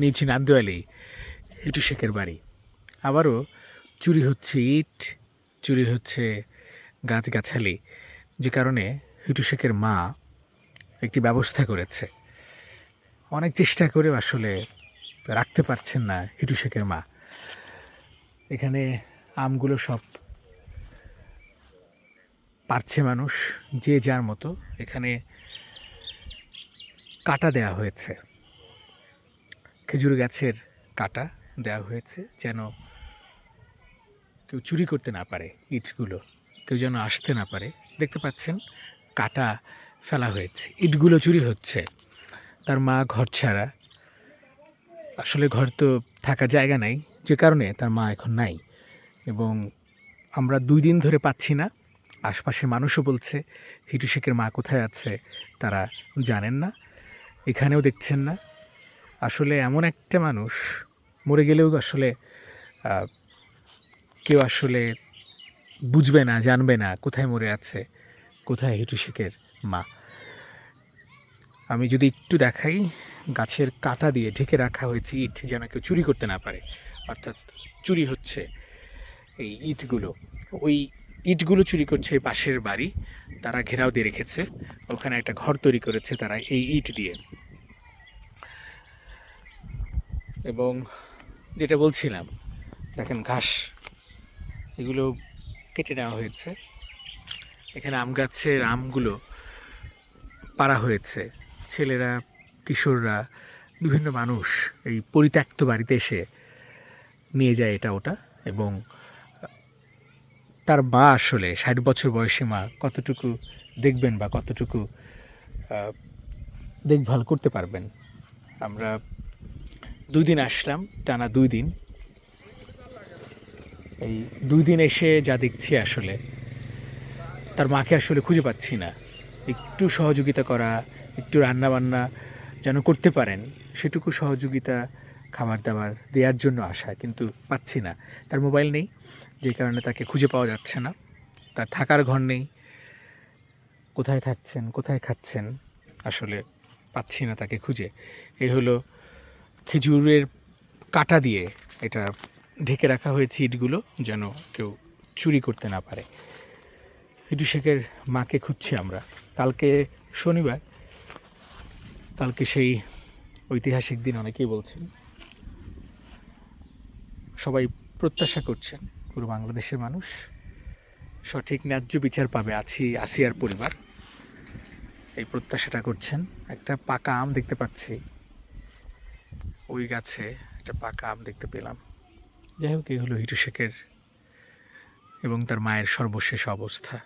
নিজ নান্দোয়ালি। হিটু শেখের বাড়ি। আবারও চুরি হচ্ছে ইট, চুরি হচ্ছে গাছগাছালি। যে কারণে হিটু শেখের মা একটি ব্যবস্থা করেছে। অনেক চেষ্টা করেও আসলে রাখতে পারছেন না হিটু শেখের মা। এখানে আমগুলো সব পারছে মানুষ যে যার মতো। এখানে কাটা দেয়া হয়েছে। খেজুর গাছের কাটা দেওয়া হয়েছে যেন কেউ চুরি করতে না পারে ইটগুলো, কেউ যেন আসতে না পারে। দেখতে পাচ্ছেন, কাটা ফেলা হয়েছে, ইটগুলো চুরি হচ্ছে। তার মা ঘর ছাড়া। আসলে ঘর তো থাকার জায়গা নাই, যে কারণে তার মা এখন নাই। এবং আমরা দুই দিন ধরে পাচ্ছি না। আশপাশের মানুষও বলছে, হিটু শেখের মা কোথায় আছে তারা জানেন না। এখানেও দেখছেন না। আসলে এমন একটা মানুষ, মরে গেলেও আসলে কেউ আসলে বুঝবে না, জানবে না কোথায় মরে আছে, কোথায় হিটু শেখের মা। আমি যদি একটু দেখাই, গাছের কাটা দিয়ে ঢেকে রাখা হয়েছে ইট যেন কেউ চুরি করতে না পারে, অর্থাৎ চুরি হচ্ছে এই ইটগুলো। ওই ইটগুলো চুরি করছে পাশের বাড়ি, তারা ঘেরাও দিয়ে রেখেছে, ওখানে একটা ঘর তৈরি করেছে তারা এই ইট দিয়ে। এবং যেটা বলছিলাম, দেখেন ঘাস, এগুলো কেটে নেওয়া হয়েছে। এখানে আম গাছের আমগুলো পাড়া হয়েছে। ছেলেরা, কিশোররা, বিভিন্ন মানুষ এই পরিত্যক্ত বাড়িতে এসে নিয়ে যায় এটা ওটা এবং তার মা আসলে ষাট বছর বয়সী মা কতটুকু দেখবেন বা কতটুকু দেখভাল করতে পারবেন? আমরা দুই দিন আসলাম, টানা দুই দিন এই দুই দিন এসে যা দেখছি আসলে, তার মাকে আসলে খুঁজে পাচ্ছি না। একটু সহযোগিতা করা, একটু রান্না বান্না যেন করতে পারেন, সেটুকু সহযোগিতা খাবার দাবার দেওয়ার জন্য আসা, কিন্তু পাচ্ছি না। তার মোবাইল নেই, যে কারণে তাকে খুঁজে পাওয়া যাচ্ছে না। তার থাকার ঘর নেই। কোথায় থাকছেন, কোথায় খাচ্ছেন, আসলে পাচ্ছি না তাকে খুঁজে। এই হলো খেজুরের কাটা দিয়ে এটা ঢেকে রাখা হয়েছে ইটগুলো, যেন কেউ চুরি করতে না পারে। হিটু শেখের মাকে খুঁজছি আমরা। কালকে শনিবার। কালকে সেই ঐতিহাসিক দিন অনেকেই বলছেন। সবাই প্রত্যাশা করছেন, পুরো বাংলাদেশের মানুষ সঠিক ন্যায্য বিচার পাবে। আছি, আসিয়ার পরিবার। এই প্রত্যাশাটা করছেন। একটা পাকা আম দেখতে পাচ্ছি। ওই গাছে একটা পাকা আম দেখতে পেলাম। যাই হোক, এই হলো হিটু শেখের এবং তার মায়ের সর্বশেষ অবস্থা।